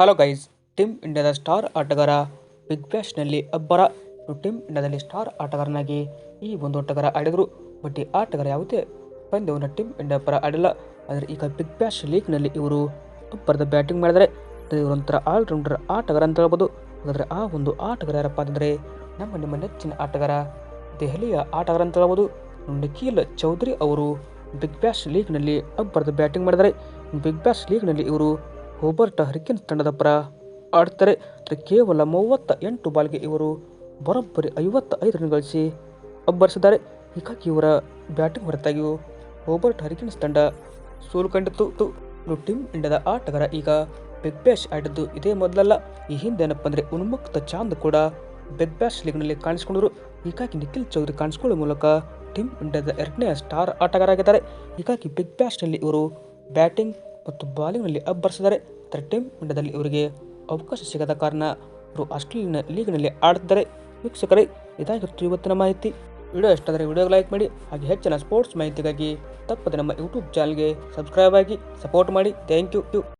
Hello guys team ಇಂಡಿಯಾದ star ಆಟಗಾರ big ಬ್ಯಾಶ್ನಲ್ಲಿ ಅಬ್ಬರ. ಟೀಮ್ ಇಂಡಿಯಾದಲ್ಲಿ ಸ್ಟಾರ್ ಆಟಗಾರನಾಗಿ ಈ ಒಂದು ಆಟಗಾರ ಆಡಿದರು. ಬಟ್ ಈ ಆಟಗಾರ ಯಾವುದೇ ಪಂದ್ಯವನ್ನು ಟೀಮ್ ಇಂಡಿಯಾ ಪರ ಆಡಿಲ್ಲ. ಆದರೆ ಈಗ ಬಿಗ್ ಬ್ಯಾಶ್ ಲೀಗ್ನಲ್ಲಿ ಇವರು ಅಬ್ಬರದ ಬ್ಯಾಟಿಂಗ್ ಮಾಡಿದರೆ ಇವರು ಒಂಥರ ಆಲ್ರೌಂಡರ್ ಆಟಗಾರ ಅಂತ ಹೇಳ್ಬೋದು. ಹಾಗಾದರೆ ಆ ಒಂದು ಆಟಗಾರ ಯಾರಪ್ಪ ಅಂತಂದರೆ ನಮ್ಮ ನಿಮ್ಮ ನೆಚ್ಚಿನ ಆಟಗಾರ ದೆಹಲಿಯ ಆಟಗಾರ ಅಂತ ಹೇಳ್ಬೋದು. ನಿಖಿಲ್ ಚೌಧರಿ ಅವರು ಬಿಗ್ ಬ್ಯಾಶ್ ಲೀಗ್ನಲ್ಲಿ ಅಬ್ಬರದ ಬ್ಯಾಟಿಂಗ್ ಮಾಡಿದರೆ ಬಿಗ್ ಬ್ಯಾಶ್ ಲೀಗ್ನಲ್ಲಿ ಇವರು ಹೋಬರ್ಟ್ ಹರಿಕೆನ್ಸ್ ತಂಡದ ಪರ ಆಡ್ತಾರೆ. ಕೇವಲ ಮೂವತ್ತ ಎಂಟು ಬಾಲ್ಗೆ ಇವರು ಬರೋಬ್ಬರಿ ಐವತ್ತ ಐದು ರನ್ ಗಳಿಸಿ ಅಬ್ಬರಿಸಿದ್ದಾರೆ. ಹೀಗಾಗಿ ಇವರ ಬ್ಯಾಟಿಂಗ್ ಹೊರತಾಗಿಯೂ ಹೋಬರ್ಟ್ ಹರಿಕೆನ್ಸ್ ತಂಡ ಸೋಲು ಕಂಡಿತು ಇನ್ನು ಟೀಮ್ ಇಂಡಿಯಾದ ಆಟಗಾರ ಈಗ ಬಿಗ್ ಬ್ಯಾಶ್ ಆಡಿದ್ದು ಇದೇ ಮೊದಲಲ್ಲ. ಈ ಹಿಂದೆ ಏನಪ್ಪ ಅಂದರೆ ಉನ್ಮುಕ್ತ ಚಾಂದ್ ಕೂಡ ಬಿಗ್ ಬ್ಯಾಶ್ ಲೀಗ್ನಲ್ಲಿ ಕಾಣಿಸಿಕೊಂಡರು. ಹೀಗಾಗಿ ನಿಖಿಲ್ ಚೌಧರಿ ಕಾಣಿಸಿಕೊಳ್ಳುವ ಮೂಲಕ ಟೀಮ್ ಇಂಡಿಯಾದ ಎರಡನೇ ಸ್ಟಾರ್ ಆಟಗಾರ ಆಗಿದ್ದಾರೆ ಹೀಗಾಗಿ ಬಿಗ್ ಬ್ಯಾಶ್ನಲ್ಲಿ ಇವರು ಬ್ಯಾಟಿಂಗ್ ಮತ್ತು ಬಾಲಿಂಗ್ನಲ್ಲಿ ಅಬ್ಬರಿಸಿದ್ದಾರೆ ಆದರೆ ಟೀಮ್ ಇಂಡಿಯಾದಲ್ಲಿ ಇವರಿಗೆ ಅವಕಾಶ ಸಿಗದ ಕಾರಣ ಇವರು ಆಸ್ಟ್ರೇಲಿಯನ್ ಲೀಗ್ನಲ್ಲಿ ಆಡುತ್ತಿದ್ದಾರೆ. ವೀಕ್ಷಕರೇ ಇದಾಗಿತ್ತು ಇವತ್ತಿನ ಮಾಹಿತಿ. ವಿಡಿಯೋ ಇಷ್ಟಾದರೆ ವಿಡಿಯೋಗೆ ಲೈಕ್ ಮಾಡಿ ಹಾಗೆ ಹೆಚ್ಚಿನ ಸ್ಪೋರ್ಟ್ಸ್ ಮಾಹಿತಿಗಾಗಿ ತಪ್ಪದೆ ನಮ್ಮ ಯೂಟ್ಯೂಬ್ ಚಾನಲ್ಗೆ ಸಬ್ಸ್ಕ್ರೈಬ್ ಆಗಿ ಸಪೋರ್ಟ್ ಮಾಡಿ. Thank you.